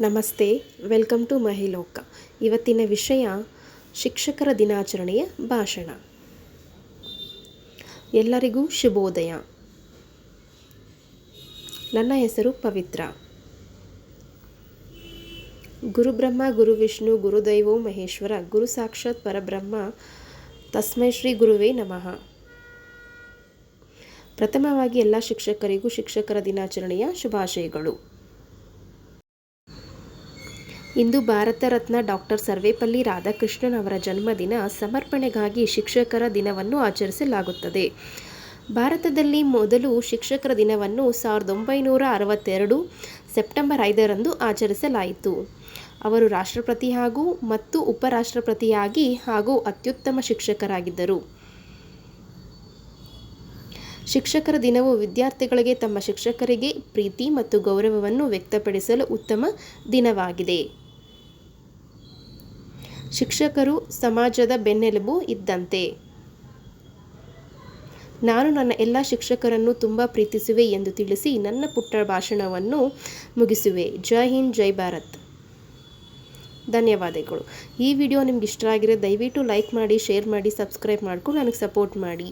ನಮಸ್ತೆ, welcome to ಮಹಿಲೋಕ. ಇವತ್ತಿನ ವಿಷಯ ಶಿಕ್ಷಕರ ದಿನಾಚರಣೆಯ ಭಾಷಣ. ಎಲ್ಲರಿಗೂ ಶುಭೋದಯ. ನನ್ನ ಹೆಸರು ಪವಿತ್ರ. ಗುರುಬ್ರಹ್ಮ, ಗುರು ವಿಷ್ಣು ಗುರುದೈವೋ ಮಹೇಶ್ವರ, ಗುರು ಸಾಕ್ಷಾತ್ ಪರಬ್ರಹ್ಮ, ತಸ್ಮೈ ಶ್ರೀ ಗುರುವೇ ನಮಃ. ಪ್ರಥಮವಾಗಿ ಎಲ್ಲ ಶಿಕ್ಷಕರಿಗೂ ಶಿಕ್ಷಕರ ದಿನಾಚರಣೆಯ ಶುಭಾಶಯಗಳು. ಇಂದು ಭಾರತ ರತ್ನ ಡಾಕ್ಟರ್ ಸರ್ವೇಪಲ್ಲಿ ರಾಧಾಕೃಷ್ಣನ್ ಅವರ ಜನ್ಮದಿನ ಸಮರ್ಪಣೆಗಾಗಿ ಶಿಕ್ಷಕರ ದಿನವನ್ನು ಆಚರಿಸಲಾಗುತ್ತದೆ. ಭಾರತದಲ್ಲಿ ಮೊದಲು ಶಿಕ್ಷಕರ ದಿನವನ್ನು ಸಾವಿರದ ಒಂಬೈನೂರ ಅರವತ್ತೆರಡು ಸೆಪ್ಟೆಂಬರ್ ಐದರಂದು ಆಚರಿಸಲಾಯಿತು. ಅವರು ರಾಷ್ಟ್ರಪತಿ ಹಾಗೂ ಮತ್ತು ಉಪರಾಷ್ಟ್ರಪತಿಯಾಗಿ ಹಾಗೂ ಅತ್ಯುತ್ತಮ ಶಿಕ್ಷಕರಾಗಿದ್ದರು. ಶಿಕ್ಷಕರ ದಿನವು ವಿದ್ಯಾರ್ಥಿಗಳಿಗೆ ತಮ್ಮ ಶಿಕ್ಷಕರಿಗೆ ಪ್ರೀತಿ ಮತ್ತು ಗೌರವವನ್ನು ವ್ಯಕ್ತಪಡಿಸಲು ಉತ್ತಮ ದಿನವಾಗಿದೆ. ಶಿಕ್ಷಕರು ಸಮಾಜದ ಬೆನ್ನೆಲುಬು ಇದ್ದಂತೆ. ನಾನು ನನ್ನ ಎಲ್ಲ ಶಿಕ್ಷಕರನ್ನು ತುಂಬ ಪ್ರೀತಿಸುವೆ ಎಂದು ತಿಳಿಸಿ ನನ್ನ ಪುಟ್ಟ ಭಾಷಣವನ್ನು ಮುಗಿಸುವೆ. ಜೈ ಹಿಂದ್, ಜೈ ಭಾರತ್. ಧನ್ಯವಾದಗಳು. ಈ ವಿಡಿಯೋ ನಿಮ್ಗೆ ಇಷ್ಟ ಆಗಿರೋ ದಯವಿಟ್ಟು ಲೈಕ್ ಮಾಡಿ, ಶೇರ್ ಮಾಡಿ, ಸಬ್ಸ್ಕ್ರೈಬ್ ಮಾಡ್ಕೊಂಡು ನನಗೆ ಸಪೋರ್ಟ್ ಮಾಡಿ.